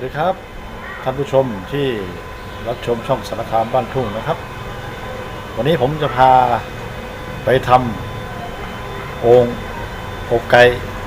วัสดีครับท่านผู้ชมที่รับชมช่องสารคามบ้านทุ่งนะครับ วันนี้ผมจะพาไปทำโอ่งอบไก่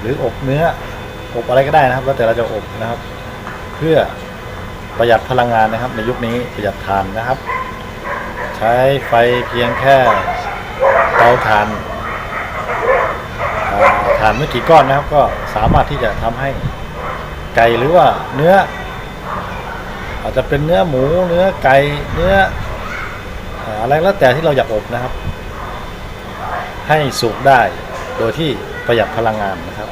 หรืออบเนื้ออบอะไรก็ได้นะครับ แล้วแต่เราจะอบนะครับ เพื่อประหยัดพลังงานนะครับ ในยุคนี้ประหยัดทานนะครับ ใช้ไฟเพียงแค่เตาถ่านถ่านไม่กี่ก้อนนะครับ ก็สามารถที่จะทำให้ ไก่หรือว่าเนื้อ อาจจะเป็นเนื้อหมูเนื้อไก่เนื้ออะไรแล้วแต่ที่เราอยากอบนะครับ ให้สุกได้โดยที่ประหยัดพลังงานนะครับ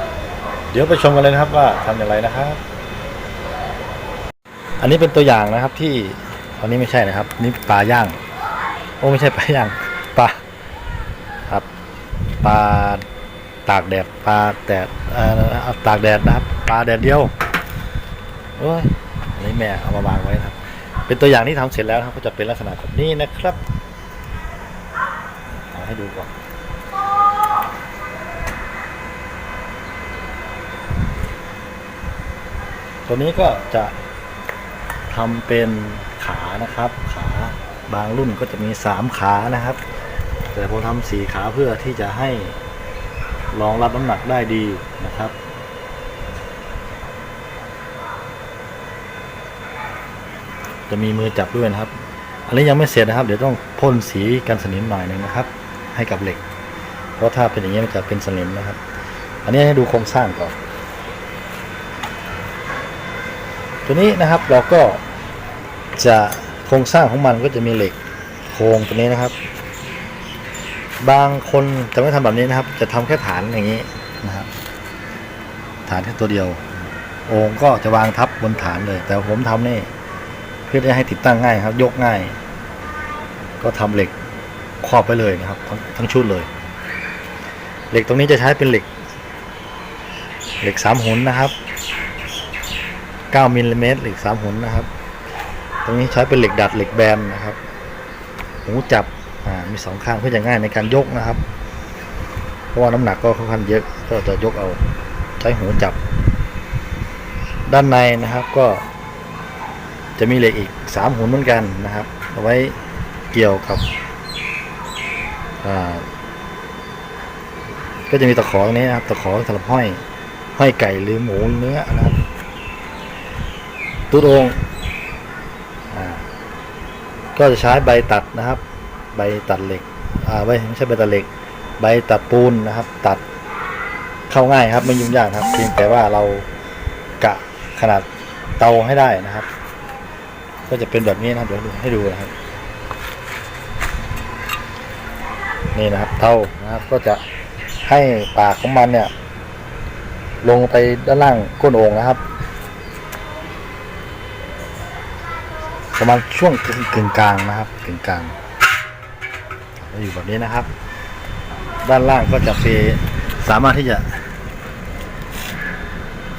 เดี๋ยวไปชมกันเลยนะครับว่าทำอย่างไรนะครับ อันนี้เป็นตัวอย่างนะครับที่อันนี้ไม่ใช่นะครับ นี่ปลาย่างโอ้ไม่ใช่ปลาย่างปลาครับปลาตากแดดปลาแดดเอ่อตากแดดนะครับปลาแดดเดียว โอ้ยอันนี้แม่เอามาวางไว้นะครับ เป็นตัวอย่างที่ทำเสร็จแล้วครับก็จะเป็นลักษณะแบบนี้นะครับเอาให้ดูก่อนตัวนี้ก็จะทำเป็นขานะครับ ขาบางรุ่นก็จะมีสามขานะครับ แต่ผมทำสี่ขาเพื่อที่จะให้รองรับน้ำหนักได้ดีนะครับ จะมีมือจับด้วยนะครับ อันนี้ยังไม่เสร็จนะครับ เดี๋ยวต้องพ่นสีกันสนิมหน่อยหนึ่งนะครับ ให้กับเหล็ก เพราะถ้าเป็นอย่างนี้มันจะเป็นสนิมนะครับ อันนี้ให้ดูโครงสร้างก่อน ตัวนี้นะครับเราก็จะโครงสร้างของมันก็จะมีเหล็กโครงตัวนี้นะครับ บางคนจะไม่ทำแบบนี้นะครับ จะทำแค่ฐานอย่างนี้นะครับ ฐานแค่ตัวเดียวโอ่งก็จะวางทับบนฐานเลย แต่ผมทำนี่ พื่อจะให้ติดตั้งง่ายครับ ยกง่าย ก็ทำเหล็กครอบไปเลยนะครับ ทั้งทั้งชุดเลย เหล็กตรงนี้จะใช้เป็นเหล็ก เหล็กสามหุนนะครับ9มิลลิเมตรเหล็กสามหุนนะครับ ตรงนี้ใช้เป็นเหล็กดัดเหล็กแบนนะครับหูจับมีสองข้างเพื่อจะง่ายในการยกนะครับ เพราะว่าน้ำหนักก็ค่อนข้างเยอะก็จะยกเอาใช้หูจับ ด้านในนะครับก็ จะมีเหล็กอีกสามหุ่นเหมือนกันนะครับเอาไว้เกี่ยวกับก็จะมีตะขอตรงนี้นะครับตะขอสำหรับห้อยห้อยไก่หรือหมูเนื้อนะครับตุ้โองอ่าก็จะใช้ใบตัดนะครับ ใบตัดเหล็กอ่าไม่ไม่ใช่ใบตัดเหล็ก ใบตัดปูนนะครับ ตัดเข้าง่ายครับไม่ยุ่งยากครับเพียงแต่ว่าเรากะขนาดเตาให้ได้นะครับ ก็จะเป็นแบบนี้นะครับเดี๋ยวให้ดูนะครับ นี่นะครับเตานะครับก็จะให้ปากของมันเนี่ย ลงไปด้านล่างก้นโอ่งนะครับ ประมาณช่วงกึ่งกลางนะครับกึ่งกลางจะอยู่แบบนี้นะครับ ด้านล่างก็จะเปสามารถที่จะ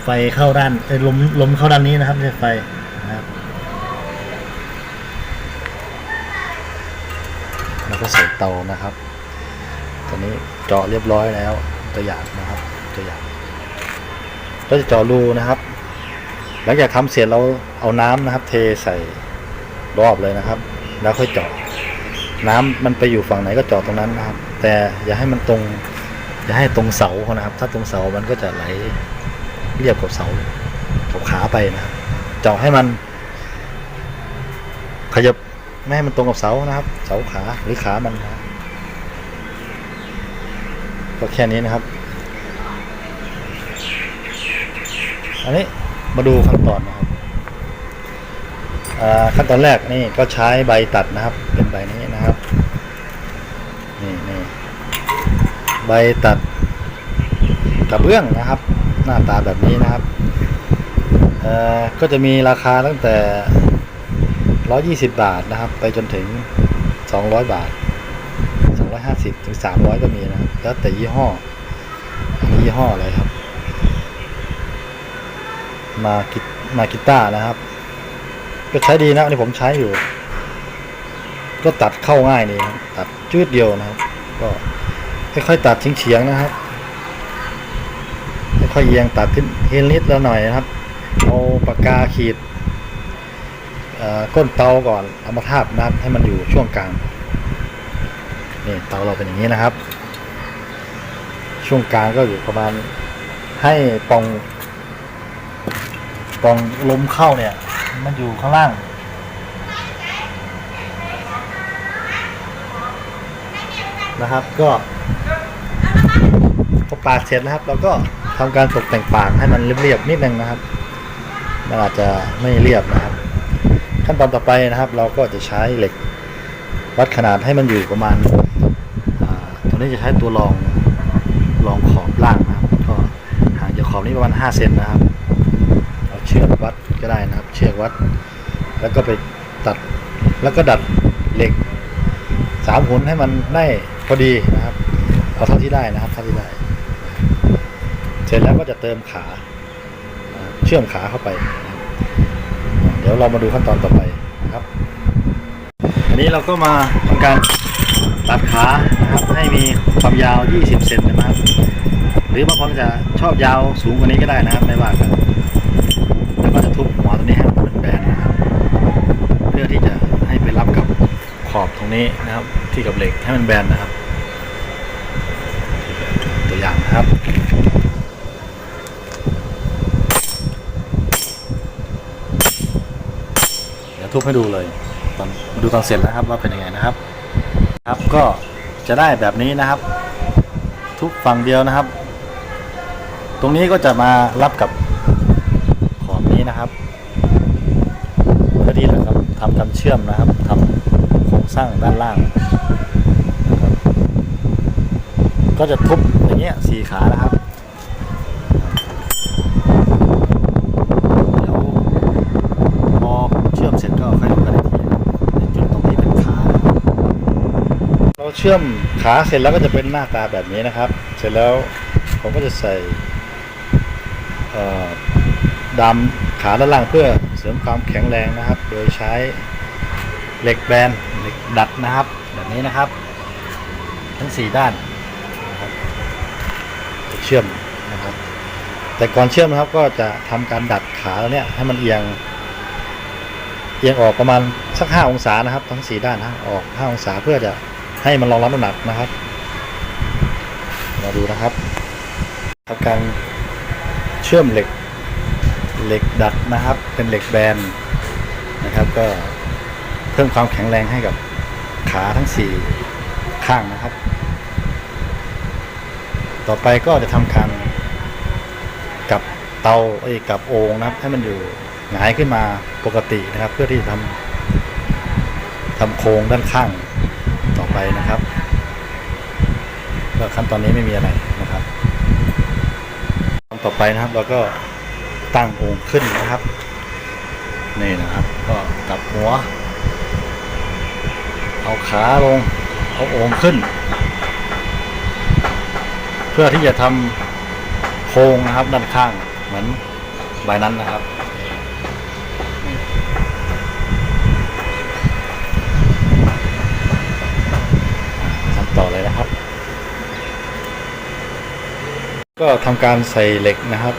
ไฟเข้าด้านเอ้ลมลมเข้าด้านนี้นะครับไม่ใช่ไฟนะครับ แล้วก็ใส่เตานะครับ ตอนนี้เจาะเรียบร้อยแล้วตัวอย่างนะครับตัวอย่างก็จะเจาะรูนะครับ หลังจากทำเสร็จเราเอาน้ำนะครับ เทใส่รอบเลยนะครับ แล้วค่อยเจาะน้ำมันไปอยู่ฝั่งไหนก็เจาะตรงนั้นนะครับ แต่อย่าให้มันตรง อย่าให้ตรงเสาเขานะครับ ถ้าตรงเสามันก็จะไหลเรียบกับเสากับขาไปนะครับ เจาะให้มันขยับ ไม่ให้มันตรงกับเสานะครับ เสาขาหรือขามันนะก็แค่นี้นะครับ อันนี้มาดูขั้นตอนนะครับอ่าขั้นตอนแรกนี่ก็ใช้ใบตัดนะครับ เป็นใบนี้นะครับนี่นี่ใบตัดกระเบื้องนะครับ หน้าตาแบบนี้นะครับเออก็จะมีราคาตั้งแต่ 120 บาทนะครับ ไปจนถึง 200 บาท 250 ถึง 300 ก็มีนะครับ แล้วแต่ยี่ห้ออันนี้ยี่ห้ออะไรครับ มากิมากิต้านะครับ ก็ใช้ดีนะอันนี้ผมใช้อยู่ ก็ตัดเข้าง่ายนี่ตัดจืดเดียวนะครับ ก็ค่อยๆตัดเฉียงๆนะครับค่อยๆเอียงตัดขึ้นเฮนนิดล้วหน่อยนะครับเอาปากกาขีด ก้นเตาก่อนเอามาทาบนะครับให้มันอยู่ช่วงกลางนี่เตาเราเป็นอย่างนี้นะครับ ช่วงกลางก็อยู่ประมาณให้ปองปองลมเข้าเนี่ย มันอยู่ข้างล่างนะครับ ก็พอปากเสร็จนะครับเราก็ทำการตกแต่งปากให้มันเรียบๆนิดนึงนะครับมันอาจจะไม่เรียบนะครับ ขั้นตอนต่อไปนะครับ เราก็จะใช้เหล็กวัดขนาดให้มันอยู่ประมาณอ่าตัวนี้จะใช้ตัวรองรองขอบล่างนะครับ ก็ห่างจากขอบนี้ประมาณ5เซนนะครับเอาเชือกวัดก็ได้นะครับ เชือกวัด แล้วก็ไปตัดแล้วก็ดัดเหล็กสามหุนให้มันได้พอดีนะครับเอเท่าที่ได้นะครับเท่าที่ได้ เสร็จแล้วก็จะเติมขาเชื่อมขาเข้าไปนะ ดี๋ยวเรามาดูขั้นตอนต่อไปนะครับ อันนี้เราก็มาทำการตัดขานะครับให้มีความยาว 20 เซนนะครับ หรือบางคนจะชอบยาวสูงกว่านี้ก็ได้นะครับไม่ว่ากันแล้วก็จะทุบหัวตัวนี้ให้มันเป็นแบนนะครับเพื่อที่จะให้ไปรับกับขอบตรงนี้นะครับ ที่กับเหล็กให้มันแบนนะครับ ตัวอย่างนะครับ เดี๋ยว ทุบให้ดูเลยตอนดูตอนเสร็จนะครับว่าเป็นยังไงนะครับ ครับก็จะได้แบบนี้นะครับ ทุบฝั่งเดียวนะครับ ตรงนี้ก็จะมารับกับขอบนี้นะครับเพื่อที่จะทำทำการเชื่อมนะครับทำโครงสร้างด้านล่างก็จะทุบอย่างเงี้ยสี่ขานะครับเดี๋ยวพอเชื่อมเสร็จก็ค่อยดูกันอีกทีนะครับในจุดตรงที่เป็นขานะครับ เราเชื่อมขาเสร็จแล้วก็จะเป็นหน้าตาแบบนี้นะครับ เสร็จแล้วผมก็จะใส่เอ่อดำขาด้านล่างเพื่อเสริมความแข็งแรงนะครับ โดยใช้เหล็กแบนเหล็กดัดนะครับ แบบนี้นะครับ ทั้งสี่ด้านนะครับจะเชื่อมนะครับ แต่ก่อนเชื่อมนะครับก็จะทำการดัดขาแล้วเนี่ยให้มันเอียงเอียงออกประมาณสักห้าองศานะครับ ทั้งสี่ด้านนะออกห้าองศาเพื่อจะ ให้มันรองรับน้ำหนักนะครับ มาดูนะครับทำการเชื่อมเหล็กเหล็กดัดนะครับ เป็นเหล็กแบนนะครับ ก็เพิ่มความแข็งแรงให้กับขาทั้งสี่ข้างนะครับ ต่อไปก็จะทำการกับเตาเอ้กับโอ่งนะครับ ให้มันอยู่หงายขึ้นมาปกตินะครับ เพื่อที่จะทำทำโครงด้านข้าง ไปนะครับก็ขั้นตอนนี้ไม่มีอะไรนะครับขั้นต่อไปนะครับเราก็ตั้งองค์ขึ้นนะครับ นี่นะครับ ก็กลับหัว เอาขาลง เอาองค์ขึ้น เพื่อที่จะทำโครงนะครับด้านข้างเหมือนใบนั้นนะครับทำต่อเลยนะครับ ก็ทำการใส่เหล็กนะครับ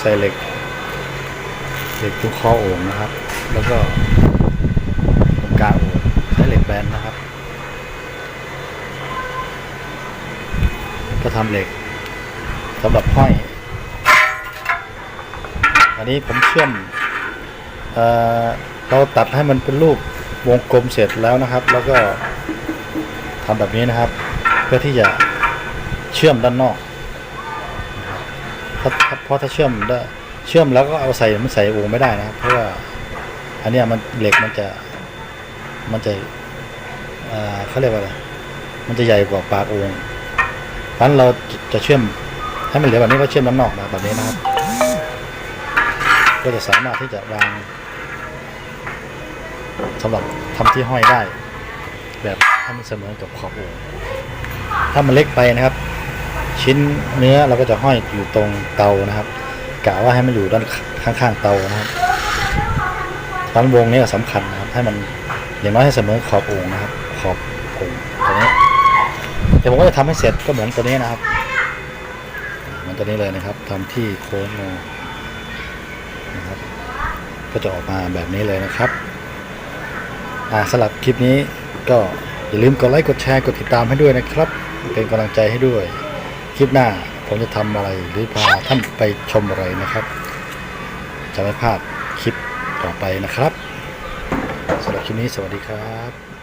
ใส่เหล็ก เหล็กทุกข้อโอ่งนะครับ แล้วก็กางโอ่งใช้เหล็กแบนนะครับ ก็ทำเหล็กสำหรับห้อย อันนี้ผมเชื่อมเอ่อเราตัดให้มันเป็นรูปวงกลมเสร็จแล้วนะครับ แล้วก็ทำแบบนี้นะครับ เพื่อที่จะเชื่อมด้านนอก ราะเพราะถ้าเชื่อมได้เชื่อมแล้วก็เอาใส่มันใส่โอ่งไม่ได้นะครับเพราะว่าอันนี้มันเหล็กมันจะมันจะเขาเรียกว่าอะไรมันจะใหญ่กว่าปากโอ่งเพราะนั้นเราจะจะเชื่อมให้มันเหลือแบบนี้ก็เชื่อมด้านนอกนะแบบนี้นะครับ ก็จะสามารถที่จะวางสำหรับทำที่ห้อยได้ แบบให้มันเสมอกับขอบโอ่งถ้ามันเล็กไปนะครับ ชิ้นเนื้อเราก็จะห้อยอยู่ตรงเตานะครับกะว่าให้มันอยู่ด้านข้างๆเตานะครับด้านวงนี้ก็สำคัญนะครับ ให้มันอย่างน้อยให้เสมอขอบโอ่งนะครับ ขอบโอ่งตัวนี้เดี๋ยวผมก็จะทำให้เสร็จก็เหมือนตัวนี้นะครับเหมือนตัวนี้เลยนะครับทำที่โค้งงอนะครับก็จะออกมาแบบนี้เลยนะครับอ่าสำหรับคลิปนี้ก็อย่าลืมกดไลค์กดแชร์กดติดตามให้ด้วยนะครับ เป็นกำลังใจให้ด้วย คลิปหน้าผมจะทำอะไรหรือพาท่านไปชมอะไรนะครับ จะไม่พลาดคลิปต่อไปนะครับสำหรับคลิปนี้สวัสดีครับ